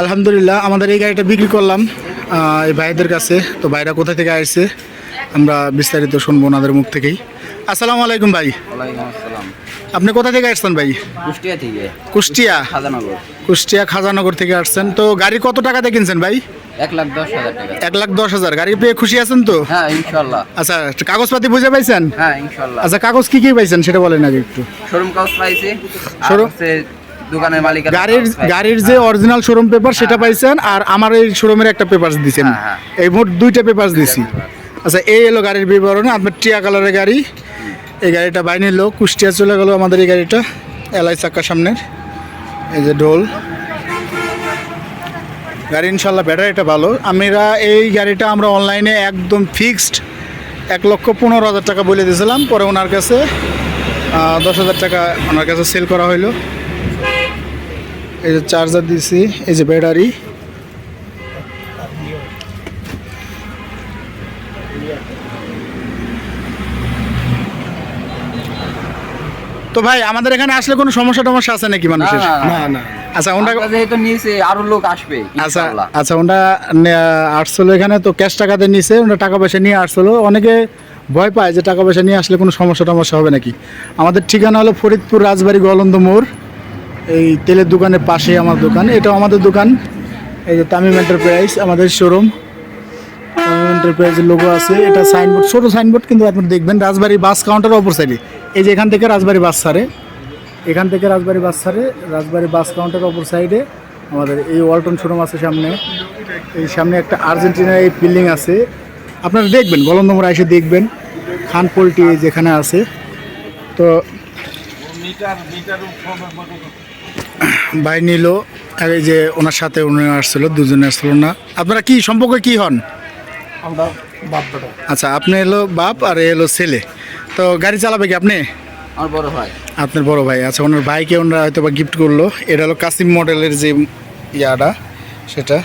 আলহামদুলিল্লাহ আমাদের এই গাড়িটা বিক্রি করলাম এই ভাইদের কাছে। তো ভাইরা কোথা থেকে আসছে আমরা বিস্তারিত শুনব ওনাদের মুখ থেকেই। আসসালামু আলাইকুম ভাই। আপনি কোথা থেকে আসছেন ভাই? কুষ্টিয়া থেকে। কুষ্টিয়া? খাজানগর। কুষ্টিয়া খাজানগর থেকে আসছেন। তো গাড়ি কত টাকাতে কিনছেন ভাই? এক লাখ দশ হাজার টাকা। এক লাখ দশ হাজার। গাড়ি পেয়ে খুশি আছেন তো? হ্যাঁ ইনশাল্লাহ আচ্ছা কাগজপাতি বুঝে পাইছেন? হ্যাঁ ইনশাল্লাহ আচ্ছা কাগজ কি কি পাইছেন সেটা বলেন আগে একটু। শোরুম কাগজ পাইছি। দোকানের মালিক গাড়ির গাড়ির যে অরিজিনাল শোরুম পেপার সেটা পাইছেন আর আমার এই শোরুমের একটা পেপার দিয়েছেন হ্যাঁ, হ্যাঁ। এই মোট দুইটা পেপার দিছি। আচ্ছা এই এলো গাড়ির বিবরণ আপনার টিয়া কালারের গাড়ি। এই গাড়িটা বাইরে নিল কুষ্টিয়া চলে গেল আমাদের এই গাড়িটা এলআই চাক্কার সামনের। এই যে ঢোল। গাড়ি ইনশাল্লাহ ব্যাটারিটা ভালো। আমরা এই গাড়িটা আমরা অনলাইনে একদম ফিক্সড এক লক্ষ পনেরো হাজার টাকা বলে দিয়েছিলাম। পরে ওনার কাছে দশ হাজার টাকা ওনার কাছে সেল করা হলো এই যে চার্জার দিছি এই যে ব্যাটারি। তো ভাই আমাদের এখানে আসলে কোনো সমস্যা টমস্যা আছে নাকি মানুষের? না, না, আচ্ছা ওটা যেহেতু নিয়েছি আরও লোক আসবে আচ্ছা আচ্ছা ওটা আসছিল এখানে তো ক্যাশ টাকাতে নিছে ওটা টাকা পয়সা নিয়ে আসছিল। অনেকে ভয় পায় যে টাকা পয়সা নিয়ে আসলে কোনো সমস্যা টমস্যা হবে নাকি। আমাদের ঠিকানা হলো ফরিদপুর রাজবাড়ি গলন্দ মোড়। এই তেলের দোকানের পাশে আমার দোকান। এটাও আমাদের দোকান। এই যে তামিম এন্টারপ্রাইজ আমাদের শোরুম তামিম এন্টারপ্রাইজের লোগো আছে। এটা সাইনবোর্ড ছোটো সাইনবোর্ড কিন্তু আপনি দেখবেন রাজবাড়ি বাস কাউন্টার অপর সাইডে এই যে এখান থেকে রাজবাড়ি বাস ছাড়ে। এখান থেকে রাজবাড়ি বাস ছাড়ে। রাজবাড়ি বাস কাউন্টার অপর সাইডে আমাদের এই ওয়ালটন শোরুম আছে সামনে। এই সামনে একটা আর্জেন্টিনার এই বিল্ডিং আছে। আপনারা দেখবেন গলন্দমোড়া এসে দেখবেন। খান পোল্ট্রি যেখানে আছে। তো ভাই নিল আর এই যে ওনার সাথে উনি আসছিল দুজনে আসছিল না। আপনারা কি সম্পর্কে কি হন? আমরা বাপ আচ্ছা আপনি এলো বাপ আর এলো ছেলে। তো গাড়ি চালাবে কি আপনি? আমার বড় ভাই। আপনার বড় ভাই। আচ্ছা ওনার ভাইকে ওনারা হয়তো বা গিফট করল। এটা হলো কাসিম মডেলের যে ইয়াটা সেটা।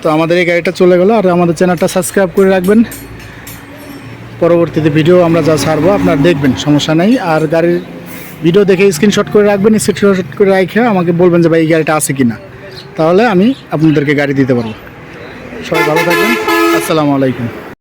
তো আমাদের এই গাড়িটা চলে গেলো আর আমাদের চ্যানেলটা সাবস্ক্রাইব করে রাখবেন। পরবর্তীতে ভিডিও আমরা যা ছাড়বো আপনারা দেখবেন সমস্যা নেই। আর গাড়ির ভিডিও দেখে স্ক্রিনশট করে রাখবেন স্ক্রিনশট করে রাখে আমাকে বলবেন যে, ভাই, এই গাড়িটা আছে কি না তাহলে আমি আপনাদেরকে গাড়ি দিতে পারব। সবাই ভালো থাকবেন। আসসালামু আলাইকুম।